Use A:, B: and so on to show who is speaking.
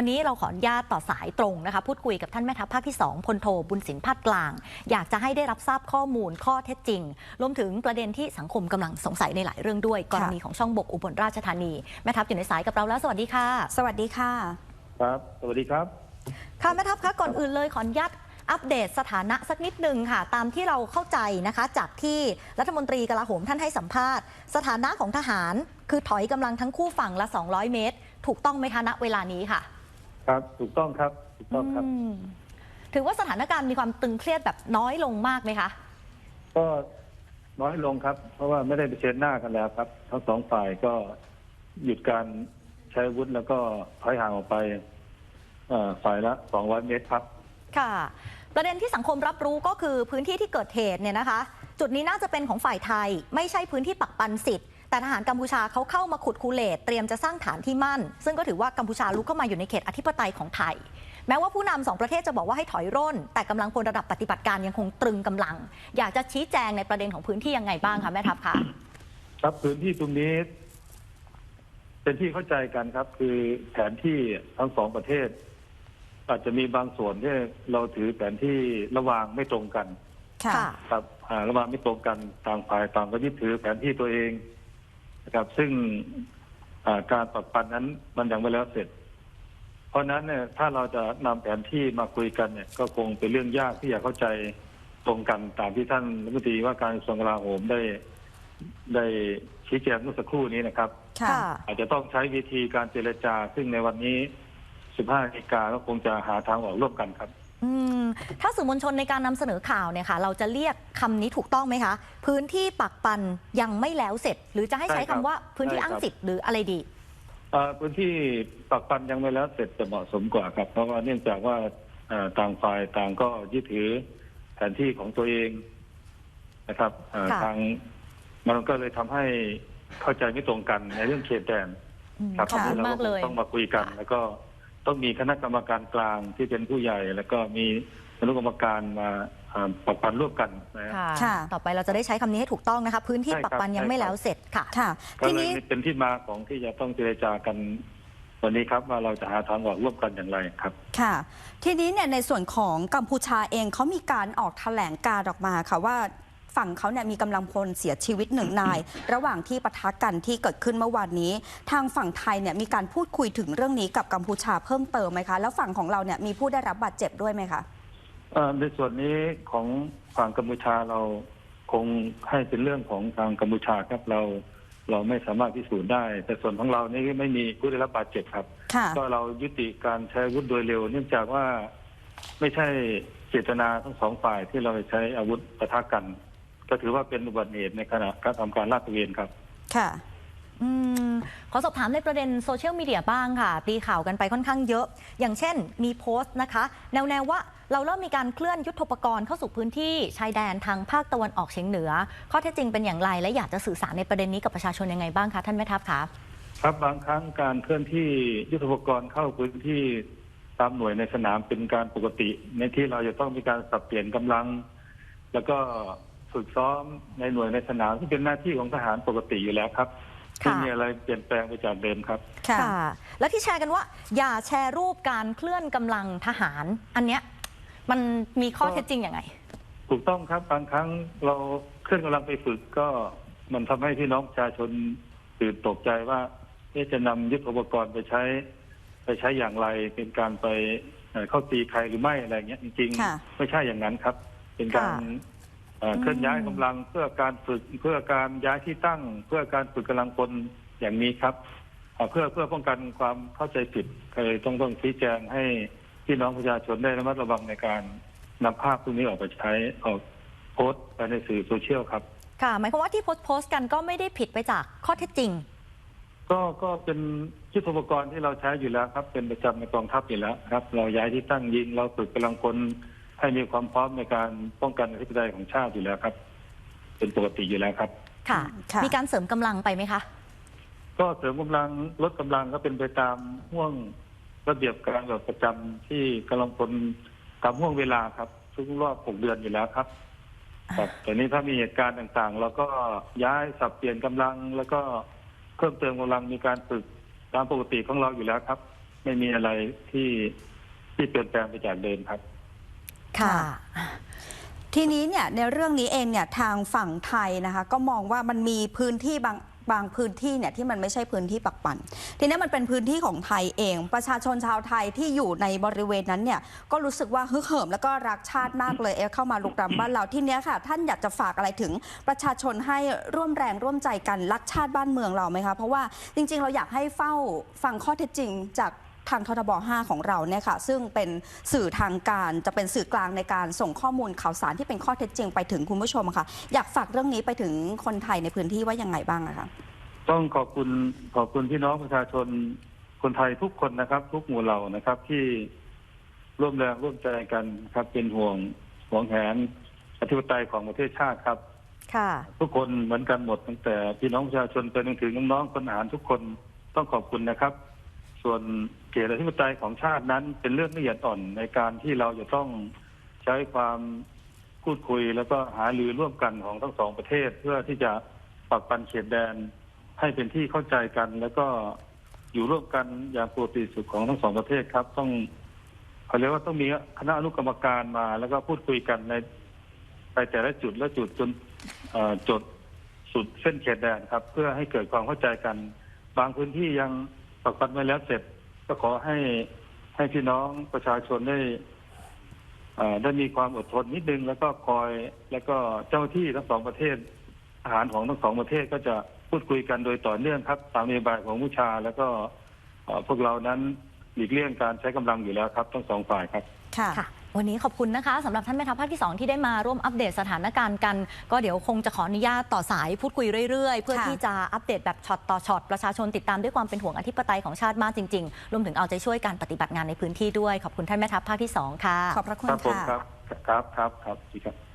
A: วันนี้เราขออนุญาตต่อสายตรงนะคะ พูดคุยกับท่านแม่ทัพภาคที่ 2พลโทบุญสินภาคกลาง อยากจะให้ได้รับทราบข้อมูลข้อเท็จจริง รวมถึงประเด็นที่สังคมกำลังสงสัยในหลายเรื่องด้วยกรณีของช่องบกอุบลราชธานี แม่ทัพอยู่ในสายกับเราแล้ว สวัสดีค่ะ
B: สวัสดีค่ะ
C: ครับ สวัสดีครับ
A: ค่ะแม่ทัพคะก่อนอื่นเลยขออนุญาตอัปเดตสถานะสักนิดหนึ่งค่ะ ตามที่เราเข้าใจนะคะ จากที่รัฐมนตรีกลาโหมท่านให้สัมภาษณ์ สถานะของทหาร คือถอยกำลังทั้งคู่ฝั่งละ 200 เมตร ถูกต้องไหมคะณเวลานี้ค่ะ
C: ครับถูกต้องครับถูกต้องครับ
A: อืมถือว่าสถานการณ์มีความตึงเครียดแบบน้อยลงมากไหมคะ
C: ก็น้อยลงครับ เพราะว่าไม่ได้เผชิญหน้ากันแล้วครับทั้งสองฝ่ายก็หยุดการใช้อาวุธแล้วก็ถอยห่างออกไปเอ่อฝ่ายละ200เมตรครับ
A: ค่ะ ประเด็นที่สังคมรับรู้ก็คือพื้นที่ที่เกิดเหตุเนี่ยนะคะ จุดนี้น่าจะเป็นของฝ่ายไทย ไม่ใช่พื้นที่ปักปันสิทธิ์ แต่ทหารกัมพูชาเขาเข้ามาขุดคูเลตเตรียมจะสร้างฐานที่มั่น ซึ่งก็ถือว่ากัมพูชาลุกเข้ามาอยู่ในเขตอธิปไตยของไทย แม้ว่าผู้นำสองประเทศจะบอกว่าให้ถอยร่น แต่กำลังพลระดับปฏิบัติการยังคงตรึงกำลัง อยากจะชี้แจงในประเด็นของพื้นที่ยังไงบ้างคะแม่ทัพคะ
C: ครับพื้นที่ตรงนี้ เป็นที่เข้าใจกันครับ คือแผนที่ทั้งสองประเทศ อาจจะมีบางส่วนที่เราถือแผนที่ระหว่างไม่ตรงกัน
B: ค่ะ
C: ครับอ่าระหว่างไม่ตรงกันต่างฝ่ายต่างก็ยึดถือแผนที่ตัวเอง นะครับ ซึ่งอ่าการปักปันนั้นมันยังไม่แล้วเสร็จ เพราะฉะนั้นเนี่ยถ้าเราจะนำแผนที่มาคุยกันเนี่ย ก็คงเป็นเรื่องยากที่จะเข้าใจตรงกันตามที่ท่านรัฐมนตรีว่าการกระทรวงกลาโหมได้ได้ชี้แจงเมื่อสักครู่นี้นะครับ
B: ค่ะ
C: อาจจะต้องใช้วิธีการเจรจา ซึ่งในวันนี้ 15นาฬิกาก็คงจะหาทางออกร่วมกันครับ
A: อืมถ้าสื่อมวลชนในการนำเสนอข่าวเนี่ยค่ะ เราจะเรียกคำนี้ถูกต้องไหมคะ พื้นที่ปักปันยังไม่แล้วเสร็จ หรือจะให้ใช้
C: ใช่ครั
A: คำ
C: บ
A: ว่าพื้นที่
C: ใช่ครับ
A: อ้างสิทธิ์หรืออะไรดี
C: เอ่อพื้นที่ปักปันยังไม่แล้วเสร็จจะเหมาะสมกว่าครับ เพราะว่าเนื่องจากว่าเอ่อต่างฝ่ายต่างก็ยึดถือแผนที่ของตัวเองนะครับเอ่อ
A: ค่ะ
C: ทางมันก็เลยทำให้เข้าใจไม่ตรงกันในเรื่องเขตแดน
A: อืม
C: ครับ
A: ขอบคุณ
C: เรา
A: มากเลย
C: ต้องมาคุยกัน
A: ค่ะ
C: แล้วก็ ต้องมีคณะกรรมการกลางที่เป็นผู้ใหญ่ แล้วก็มีคณะกรรมการมาอ่าปักปันร่วมกันนะ
A: ค่ะ
B: ค่ะ
A: ต่อไปเราจะได้ใช้คำนี้ให้ถูกต้องนะคะ พื้นที่
C: ใช่ครับ
A: ปักปันยัง
C: ใช่
A: ไม่
C: ครับ
A: แล้วเสร็จค่ะ
B: ค่ะ
C: ก็
B: ที
C: เลย
B: นี้
C: เป็นที่มาของที่จะต้องเจรจากันวันนี้ครับว่าเราจะหาทางออกร่วมกันอย่างไรครับ
B: ค่ะ ทีนี้เนี่ยในส่วนของกัมพูชาเองเขามีการออกแถลงการออกมาค่ะว่า ฝั่งเขาเนี่ยมีกำลังพลเสียชีวิตหนึ่งนาย ระหว่างที่ปะทะกันที่เกิดขึ้นเมื่อวานนี้ ทางฝั่งไทยเนี่ยมีการพูดคุยถึงเรื่องนี้กับกัมพูชาเพิ่มเติมไหมคะ แล้วฝั่งของเราเนี่ยมีผู้ได้รับบาดเจ็บด้วยไหมคะ
C: เอ่อในส่วนนี้ของฝั่งกัมพูชาเราคงให้เป็นเรื่องของทางกัมพูชาครับเรา เราไม่สามารถพิสูจน์ได้ แต่ส่วนของเรานี่ไม่มีผู้ได้รับบาดเจ็บครับ
B: ค่ะ
C: ก็เรายุติการใช้อาวุธโดยเร็ว เนื่องจากว่าไม่ใช่เจตนาทั้งสองฝ่ายที่เราใช้อาวุธปะทะกัน ก็ถือว่าเป็นอุบัติเหตุในขณะการทำการลาดตระเวนครับ
B: ค่ะ
A: อืมขอสอบถามในประเด็นโซเชียลมีเดียบ้างค่ะ ตีข่าวกันไปค่อนข้างเยอะ อย่างเช่นมีโพสต์นะคะ แนวๆว่าเราเริ่มมีการเคลื่อนยุทโธปกรณ์เข้าสู่พื้นที่ชายแดนทางภาคตะวันออกเฉียงเหนือ ข้อเท็จจริงเป็นอย่างไร และอยากจะสื่อสารในประเด็นนี้กับประชาชนยังไงบ้างคะท่านแม่ทัพคะ
C: ครับบางครั้งการเคลื่อนที่ยุทธปกรณ์เข้าพื้นที่ตามหน่วยในสนามเป็นการปกติ ในที่เราจะต้องมีการสับเปลี่ยนกำลัง แล้วก็ ฝึกซ้อมในหน่วยในสนามที่เป็นหน้าที่ของทหารปกติอยู่แล้วครับไม่มีอะไรเปลี่ยนแปลงไปจากเดิมครับ
B: ค่ะ
A: และที่แชร์กันว่า อย่าแชร์รูปการเคลื่อนกำลังทหาร อันเนี้ยมันมีข้อเท็จจริงยังไง
C: ถูกต้องครับบางครั้งเราเคลื่อนกำลังไปฝึกก็มันทำให้พี่น้องประชาชนตื่นตกใจว่าเอ๊ะจะนำยุทธปกรณ์ไปใช้ ไปใช้อย่างไรเป็นการไปเอ่อเข้าตีใครหรือไม่อะไรเงี้ยจริง
B: ค่ะ
C: ๆไม่ใช่อย่างนั้นครับ เป็นการ
A: ค่ะ
C: เอ่อเคลื่อนย้ายกำลังเพื่อการฝึกเพื่อการย้ายที่ตั้ง เพื่อการฝึกกำลังพลอย่างนี้ครับเอ่อเพื่อเพื่อป้องกันความเข้าใจผิดก็เลยต้องต้องชี้แจงให้พี่น้องประชาชนได้ระมัดระวังในการนำภาพพวกนี้ออกไปใช้ออกโพสต์ไปในสื่อโซเชียลครับ
A: ค่ะ หมายความว่าที่โพสต์โพสต์กันก็ไม่ได้ผิดไปจากข้อเท็จจริง
C: ก็ก็เป็นยุทธปกรณ์ที่เราใช้อยู่แล้วครับ เป็นประจำในกองทัพอยู่แล้วครับ เราย้ายที่ตั้งยิงเราฝึกกำลังพล ให้มีความพร้อมในการป้องกันอธิปไตยของชาติอยู่แล้วครับ เป็นปกติอยู่แล้วครับ
A: ค่ะ
B: ค่ะ
A: มีการเสริมกำลังไปไหมคะ
C: ก็เสริมกำลังลดกำลังก็เป็นไปตามห่วงระเบียบการแบบประจำที่กำลังพลตามห่วงเวลาครับทุกรอบหกเดือนอยู่แล้วครับครับแต่นี้ถ้ามีเหตุการณ์ต่างๆ เราก็ย้ายสับเปลี่ยนกำลัง แล้วก็เพิ่มเติมกำลังมีการฝึกตามปกติของเราอยู่แล้วครับ ไม่มีอะไรที่ที่เปลี่ยนแปลงไปจากเดิมครับ
A: ค่ะ
B: ทีนี้เนี่ยในเรื่องนี้เองเนี่ยทางฝั่งไทยนะคะก็มองว่ามันมีพื้นที่บางบางพื้นที่เนี่ยที่มันไม่ใช่พื้นที่ปักปันทีนี้มันเป็นพื้นที่ของไทยเอง ประชาชนชาวไทยที่อยู่ในบริเวณนั้นเนี่ยก็รู้สึกว่าฮึกเหิมแล้วก็รักชาติมากเลยเอเข้ามาลุกรำบ้านเราที่เนี้ยค่ะ ท่านอยากจะฝากอะไรถึงประชาชนให้ร่วมแรงร่วมใจกันรักชาติบ้านเมืองเราไหมคะเพราะว่าจริง ๆ เราอยากให้เฝ้าฟังข้อเท็จจริงจาก ทางททบ 5 ของเราเนี่ยค่ะซึ่งเป็นสื่อทางการจะเป็นสื่อกลางในการส่งข้อมูลข่าวสารที่เป็นข้อเท็จจริงไปถึงคุณผู้ชมค่ะ อยากฝากเรื่องนี้ไปถึงคนไทยในพื้นที่ว่ายังไงบ้างอะคะ
C: ต้องขอบคุณขอบคุณพี่น้องประชาชนคนไทยทุกคนนะครับ ทุกหมู่เหล่านะครับ ที่ร่วมแรงร่วมใจกันครับ เป็นห่วงห่วงแหนอธิปไตยของประเทศชาติครับ
A: ค่ะ
C: ทุกคนเหมือนกันหมดตั้งแต่พี่น้องประชาชนไปจนถึงน้องๆคนอาหารทุกคนต้องขอบคุณนะครับ ส่วนเกียรติอธิปไตยของชาตินั้น เป็นเรื่องละเอียดอ่อนในการที่เราจะต้องใช้ความพูดคุยแล้วก็หารือร่วมกันของทั้งสองประเทศ เพื่อที่จะปรับปันเขตแดนให้เป็นที่เข้าใจกัน แล้วก็อยู่ร่วมกันอย่างปกติสุขของทั้งสองประเทศครับ ต้องเขาเรียกว่าต้องมีคณะอนุกรรมการมา แล้วก็พูดคุยกันในไปแต่ละจุดและจุดจนเอ่อจดสุดเส้นเขตแดนครับ เพื่อให้เกิดความเข้าใจกัน บางพื้นที่ยัง ปักปันไม่แล้วเสร็จ ก็ขอให้ให้พี่น้องประชาชนได้เอ่อได้มีความอดทนนิดนึง แล้วก็คอยแล้วก็เจ้าหน้าที่ทั้งสองประเทศทหารของทั้งสองประเทศก็จะพูดคุยกันโดยต่อเนื่องครับตามนโยบายของผู้ชา แล้วก็เอ่อพวกเรานั้นหลีกเลี่ยงการใช้กำลังอยู่แล้วครับทั้งสองฝ่ายครับ
B: ค่ะ
A: ค่ะ วันนี้ขอบคุณนะคะสำหรับท่านแม่ทัพภาคที่ 2 ที่ได้มาร่วมอัปเดตสถานการณ์กัน ก็เดี๋ยวคงจะขออนุญาตต่อสายพูดคุยเรื่อยๆ เพื่อ
B: ค่ะ
A: ที่จะอัปเดตแบบช็อตต่อช็อตประชาชนติดตามด้วยความเป็นห่วงอธิปไตยของชาติมากจริงๆ รวมถึงเอาใจช่วยการปฏิบัติงานในพื้นที่ด้วย ขอบคุณท่านแม่ทัพภาคที่ 2 ค่ะ
B: ขอบพระคุณ
C: ครับผม
B: ค่ะ
C: ครับ ครับครับครับดีครับ